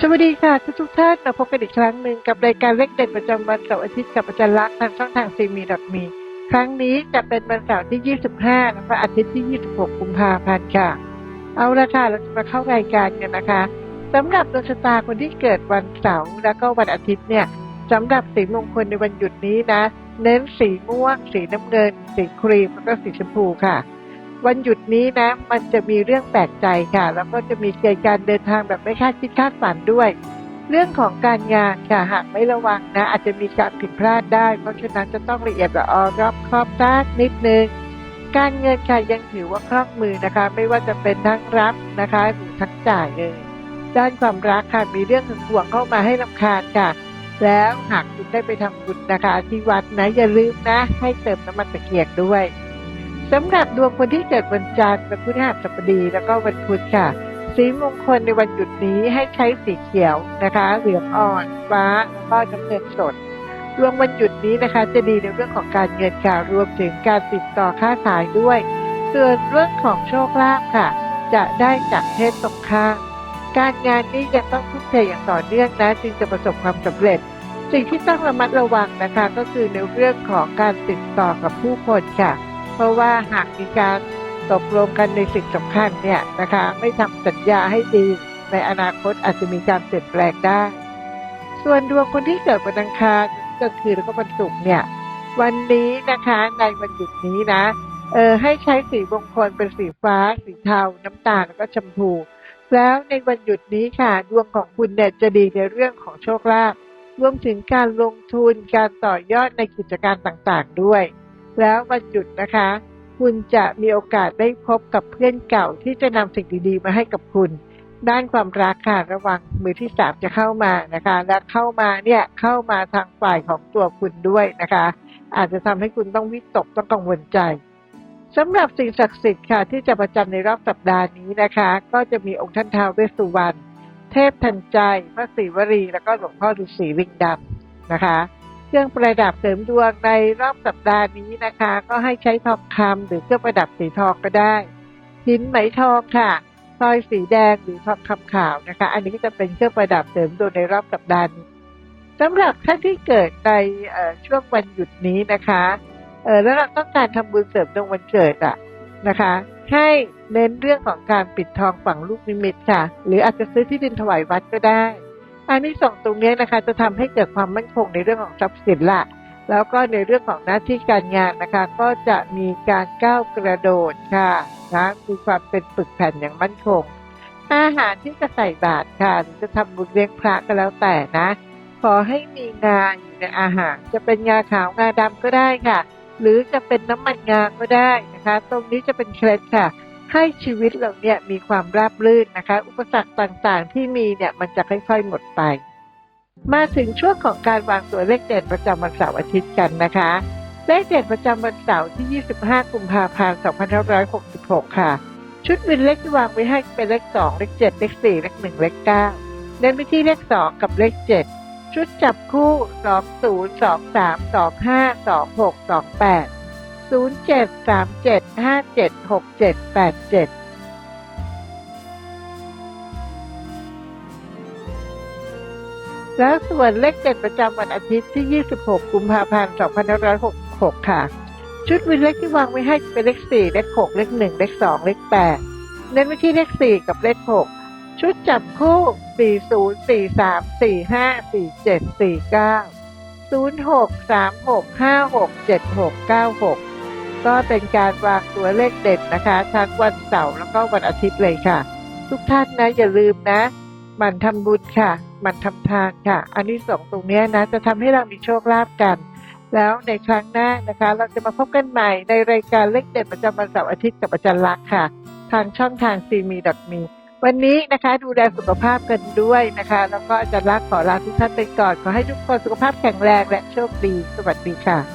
สวัสดีค่ะทุกทุกท่านมาพบกันอีกครั้งหนึ่งกับรายการเลขเด็ดประจำวันเสาร์อาทิตย์กับอาจารย์ลักษณ์ทางช่องทางซีมีดอทมีครั้งนี้จะเป็นวันเสาร์ที่ 25และวันอาทิตย์ที่ 26 กุมภาพันธ์ค่ะ เอาละค่ะเราจะมาเข้ารายการกันนะคะสำหรับดวงชะตาคนที่เกิดวันเสาร์แล้วก็วันอาทิตย์เนี่ยสำหรับสีมงคลในวันหยุดนี้นะ เน้นสีม่วง สีน้ำเงิน สีครีมแล้วก็สีชมพูค่ะ วันหยุดนี้นะ มันจะมีเรื่องแปลกใจค่ะ แล้วก็จะมีเกณฑ์การเดินทางแบบไม่คาดคิดคาดฝันด้วย เรื่องของการงานค่ะหากไม่ระวังนะ อาจจะมีการผิดพลาดได้ เพราะฉะนั้นจะต้องละเอียดละออรอบคอบสักนิดนึงการเงินค่ะยังถือว่าคล่องมือนะคะ ไม่ว่าจะเป็นทั้งรับนะคะหรือทั้งจ่ายเลยด้านความรักค่ะมีเรื่องถึงห่วงเข้ามาให้ลำคาญค่ะ แล้วหากคุณได้ไปทำบุญนะคะที่วัดนะอย่าลืมนะ ให้เติมน้ำมันตะเกียงด้วย สำหรับดวงคนที่เกิดวันจันทร์วันพฤหัสบดีแล้วก็วันพุธค่ะ สีมงคลในวันหยุดนี้ให้ใช้สีเขียวนะคะ เหลืองอ่อนฟ้าแล้วก็น้ำเงินสดดวงวันหยุดนี้นะคะ จะดีในเรื่องของการเงินค่ะรวมถึงการติดต่อค้าขายด้วยส่วนเรื่องของโชคลาภค่ะ จะได้จากเพศตรงข้ามการงานนี้ยังต้องทุ่มเทอย่างต่อเนื่องนะ จึงจะประสบความสำเร็จ สิ่งที่ต้องระมัดระวังนะคะ ก็คือในเรื่องของการติดต่อกับผู้คนค่ะ เพราะว่าหากมีการตกลงกันในสิ่งสำคัญเนี่ยนะคะ ไม่ทำสัญญาให้ดี ในอนาคตอาจจะมีการเปลี่ยนแปลงได้ ส่วนดวงคนที่เกิดวันอังคารก็คือแล้วก็วันศุกร์เนี่ย วันนี้นะคะในวันหยุดนี้นะเออให้ใช้สีมงคลเป็นสีฟ้า สีเทา น้ำตาลแล้วก็ชมพู แล้วในวันหยุดนี้ค่ะ ดวงของคุณเนี่ยจะดีในเรื่องของโชคลาภรวมถึงการลงทุนการต่อยอดในกิจการต่างๆด้วย แล้ววันหยุดนะคะ คุณจะมีโอกาสได้พบกับเพื่อนเก่าที่จะนำสิ่งดีๆ มาให้กับคุณ ด้านความรักค่ะระวังมือที่สามจะเข้ามานะคะ และเข้ามาเนี่ยเข้ามาทางฝ่ายของตัวคุณด้วยนะคะ อาจจะทำให้คุณต้องวิตกต้องกังวลใจสำหรับสิ่งศักดิ์สิทธิ์ค่ะที่จะประจำในรอบสัปดาห์นี้นะคะ ก็จะมีองค์ท่านท้าวเวสสุวรรณเทพทันใจพระศรีวรี แล้วก็หลวงพ่อฤาษีลิงดำนะคะ เครื่องประดับเสริมดวงในรอบสัปดาห์นี้นะคะ ก็ให้ใช้ทองคำหรือเครื่องประดับสีทองก็ได้หินไหมทองค่ะสร้อยสีแดงหรือทองคำขาวนะคะ อันนี้ก็จะเป็นเครื่องประดับเสริมดวงในรอบสัปดาห์นี้สำหรับท่านที่เกิดในช่วงวันหยุดนี้นะคะเออแล้วเราต้องการทำบุญเสริมดวงวันเกิดอะนะคะ ให้เน้นเรื่องของการปิดทองฝังลูกนิมิตค่ะ หรืออาจจะซื้อที่ดินถวายวัดก็ได้ อันนี้ส่งตรงนี้นะคะจะทำให้เกิดความมั่นคงในเรื่องของทรัพย์สินละแล้วก็ในเรื่องของหน้าที่การงานนะคะ ก็จะมีการก้าวกระโดดค่ะนะมีความเป็นปึกแผ่นอย่างมั่นคง อาหารที่จะใส่บาตรค่ะหรือจะทำบุญเลี้ยงพระก็แล้วแต่นะ ขอให้มีงาอยู่ในอาหาร จะเป็นงาขาวงาดำก็ได้ค่ะ หรือจะเป็นน้ำมันงาก็ได้นะคะ ตรงนี้จะเป็นเคล็ดค่ะ ให้ชีวิตเราเนี่ยมีความราบรื่นนะคะ อุปสรรคต่างๆ ที่มีเนี่ยมันจะค่อยๆหมดไป มาถึงช่วงของการวางตัวเลขเด่นประจำวันเสาร์อาทิตย์กันนะคะ เลขเด่นประจำวันเสาร์ที่ 25 กุมภาพันธ์ 2566 ค่ะ ชุดวินเลขที่วางไว้ให้เป็นเลข 2 เลข 7 เลข 4 เลข 1 เลข 9 เน้นไปที่เลข 2 กับเลข 7 ชุดจับคู่ 20 23 25 26 28 07 37 57 67 87แล้วส่วนเลขเด็ดประจำวันอาทิตย์ที่ 26 กุมภาพันธ์2566 ค่ะ ชุดวินเลขที่วางไว้ให้เป็นเลข 4 เลข 6 เลข 1 เลข 2 เลข 8 เน้นไปที่เลข 4 กับเลข 6 ชุดจับคู่ 40 43 45 47 49 06 36 56 76 96 ก็เป็นการวางตัวเลขเด็ดนะคะ ทั้งวันเสาร์แล้วก็วันอาทิตย์เลยค่ะ ทุกท่านนะอย่าลืมนะมันทำบุญค่ะ มันทำทานค่ะ อันนี้สองตรงนี้นะ จะทำให้เรามีโชคลาภกัน แล้วในครั้งหน้านะคะ เราจะมาพบกันใหม่ในรายการเลขเด็ดประจำวันเสาร์อาทิตย์กับอาจารย์ลักษ์ค่ะ ทางช่องทางซีมีดอทมีวันนี้นะคะดูแลสุขภาพกันด้วยนะคะ แล้วก็อาจารย์ลักษ์ขอลาทุกท่านไปก่อน ขอให้ทุกคนสุขภาพแข็งแรงและโชคดี สวัสดีค่ะ